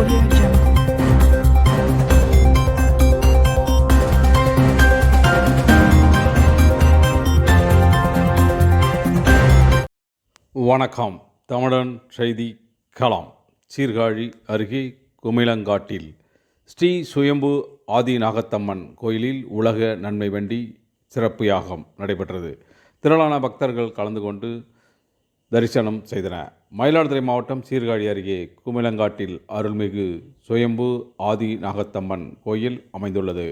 Audio Jungle. வணக்கம். தமிழன் செய்தி கலாம் சீர்காழி அருகே குமிழங்காட்டில் ஸ்ரீ சுயம்பு ஆதி நாகத்தம்மன் கோயிலில் உலக நன்மை வேண்டி சிறப்பு யாகம் நடைபெற்றது. திரளான பக்தர்கள் கலந்து கொண்டு தரிசனம் செய்தன. மயிலாடுதுறை மாவட்டம் சீர்காழி அருகே குமிலங்காட்டில் அருள்மிகு சுயம்பு ஆதி நாகத்தம்மன் கோயில் அமைந்துள்ளது.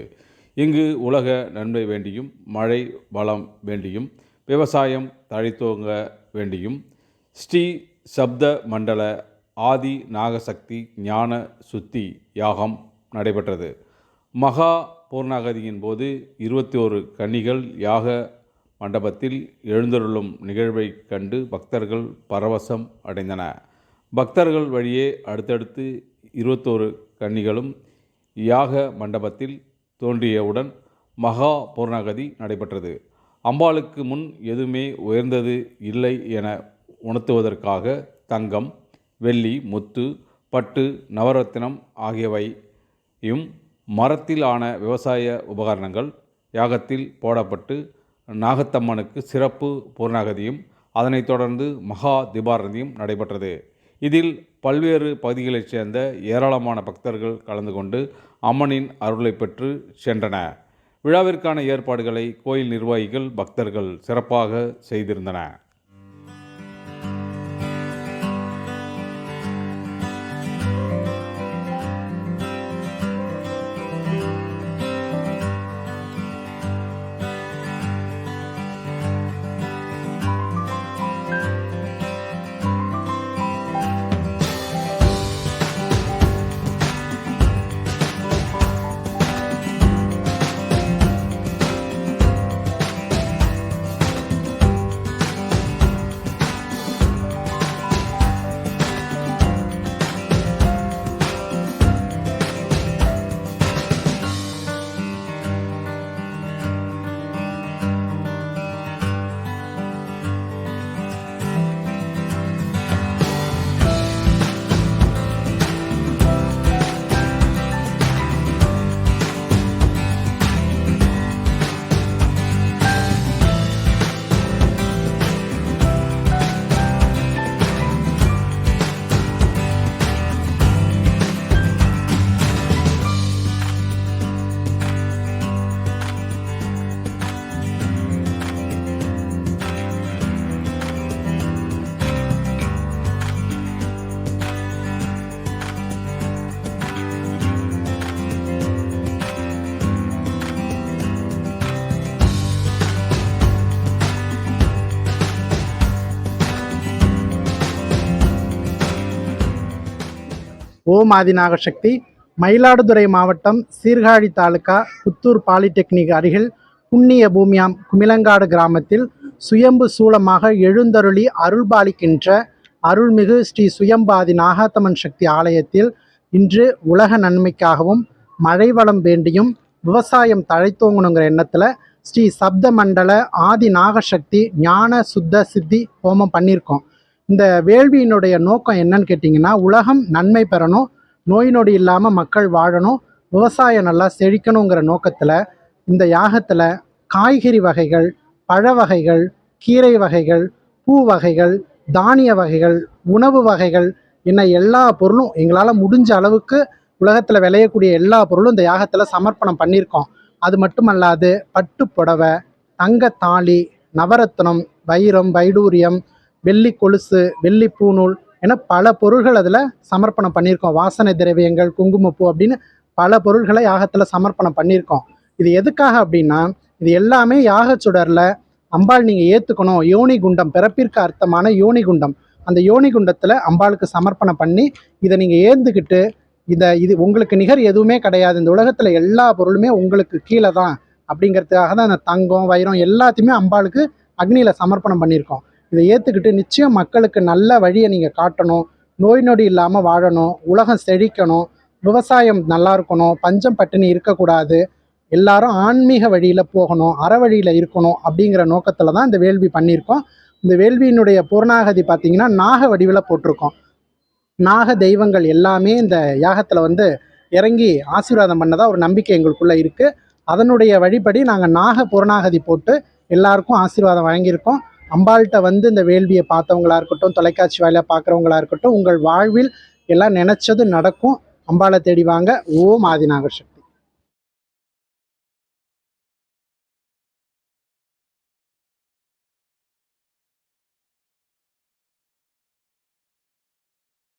இங்கு உலக நன்மை வேண்டியும் மழை வளம் வேண்டியும் விவசாயம் தழைத்தோங்க வேண்டியும் ஸ்ரீ சப்த மண்டல ஆதி நாகசக்தி ஞான சுத்தி யாகம் நடைபெற்றது. மகா பூர்ணாகதியின் போது இருபத்தி ஓரு கன்னிகள் யாக மண்டபத்தில் எழுந்தருளும் நிகழ்வைக் கண்டு பக்தர்கள் பரவசம் அடைந்தன. பக்தர்கள் வழியே அடுத்தடுத்து இருபத்தோரு கன்னிகளும் யாக மண்டபத்தில் தோன்றியவுடன் மகா பூர்ணாகதி நடைபெற்றது. அம்பாளுக்கு முன் எதுவுமே உயர்ந்தது இல்லை என உணர்த்துவதற்காக தங்கம் வெள்ளி முத்து பட்டு நவரத்தினம் ஆகியவையும் மரத்தில் ஆன விவசாய உபகரணங்கள் யாகத்தில் போடப்பட்டு நாகத்தம்மனுக்கு சிறப்பு பூர்ணாகதியும் அதனைத் தொடர்ந்து மகா தீபாரதியும் நடைபெற்றது. இதில் பல்வேறு பகுதிகளைச் சேர்ந்த ஏராளமான பக்தர்கள் கலந்து கொண்டு அம்மனின் அருளை பெற்று சென்றன. விழாவிற்கான ஏற்பாடுகளை கோயில் நிர்வாகிகள் பக்தர்கள் சிறப்பாக செய்திருந்தனர். ஓம் ஆதிநாகசக்தி மயிலாடுதுறை மாவட்டம் சீர்காழி தாலுகா புத்தூர் பாலிடெக்னிக் அருகில் புண்ணிய பூமியாம் குமிலங்காடு கிராமத்தில் சுயம்பு சூலமாக எழுந்தருளி அருள்பாலிக்கின்ற அருள்மிகு ஸ்ரீ சுயம்பாதி நாகாத்தமன் சக்தி ஆலயத்தில் இன்று உலக நன்மைக்காகவும் மழை வளம் வேண்டியும் விவசாயம் தழைத்தோங்கணுங்கிற எண்ணத்தில் ஸ்ரீ சப்த மண்டல ஆதி நாகசக்தி ஞான சுத்த சித்தி ஹோமம் பண்ணியிருக்கோம். இந்த வேள்வியினுடைய நோக்கம் என்னன்னு கேட்டிங்கன்னா உலகம் நன்மை பெறணும் நோய் நொடி இல்லாமல் மக்கள் வாழணும் விவசாயம் நல்லா செழிக்கணுங்கிற நோக்கத்தில் இந்த யாகத்தில் காய்கறி வகைகள் பழ வகைகள் கீரை வகைகள் பூ வகைகள் தானிய வகைகள் உணவு வகைகள் என்ன எல்லா பொருளும் எங்களால் முடிஞ்ச அளவுக்கு உலகத்தில் விளையக்கூடிய எல்லா பொருளும் இந்த யாகத்தில் சமர்ப்பணம் பண்ணியிருக்கோம். அது மட்டுமல்லாது பட்டு புடவை தங்கத்தாலி நவரத்னம் வைரம் வைடூரியம் வெள்ளி கொலுசு வெள்ளி பூநூல் என பல பொருள்கள் அதில் சமர்ப்பணம் பண்ணியிருக்கோம். வாசனை திரவியங்கள் குங்குமப்பூ அப்படின்னு பல பொருள்களை யாகத்தில் சமர்ப்பணம் பண்ணியிருக்கோம். இது எதுக்காக அப்படின்னா இது எல்லாமே யாகச்சுடரில் அம்பாள் நீங்கள் ஏற்றுக்கணும் யோனி குண்டம் பிறப்பிற்கு அர்த்தமான யோனி குண்டம். அந்த யோனி குண்டத்தில் அம்பாளுக்கு சமர்ப்பணம் பண்ணி இதை நீங்கள் ஏந்துக்கிட்டு இதை இது உங்களுக்கு நிகர் எதுவுமே கிடையாது. இந்த உலகத்தில் எல்லா பொருளுமே உங்களுக்கு கீழே தான் அப்படிங்கிறதுக்காக தான் அந்த தங்கம் வைரம் எல்லாத்தையுமே அம்பாளுக்கு அக்னியில் சமர்ப்பணம் பண்ணியிருக்கோம். இதை ஏற்றுக்கிட்டு நிச்சயம் மக்களுக்கு நல்ல வழியை நீங்கள் காட்டணும். நோய் நொடி இல்லாமல் வாழணும். உலகம் செழிக்கணும். விவசாயம் நல்லா இருக்கணும். பஞ்சம் பட்டினி இருக்கக்கூடாது. எல்லாரும் ஆன்மீக வழியில் போகணும். அற வழியில் இருக்கணும் அப்படிங்கிற நோக்கத்தில் தான் இந்த வேள்வி பண்ணியிருக்கோம். இந்த வேள்வியினுடைய பூர்ணாகதி பார்த்திங்கன்னா நாக வடிவில் போட்டிருக்கோம். நாக தெய்வங்கள் எல்லாமே இந்த யாகத்தில் வந்து இறங்கி ஆசீர்வாதம் பண்ணதாக ஒரு நம்பிக்கை எங்களுக்குள்ளே இருக்குது அதனுடைய வழிபடி நாங்கள் நாக பூர்ணாகதி போட்டு எல்லாருக்கும் ஆசீர்வாதம் வழங்கியிருக்கோம். அம்பாள்கிட்ட வந்து இந்த வேள்வியை பார்த்தவங்களா இருக்கட்டும் தொலைக்காட்சி வாயிலாக பார்க்குறவங்களா இருக்கட்டும் உங்கள் வாழ்வில் எல்லாம் நினச்சது நடக்கும். அம்பாளை தேடி வாங்க. ஓம் ஆதிநாகர் சக்தி.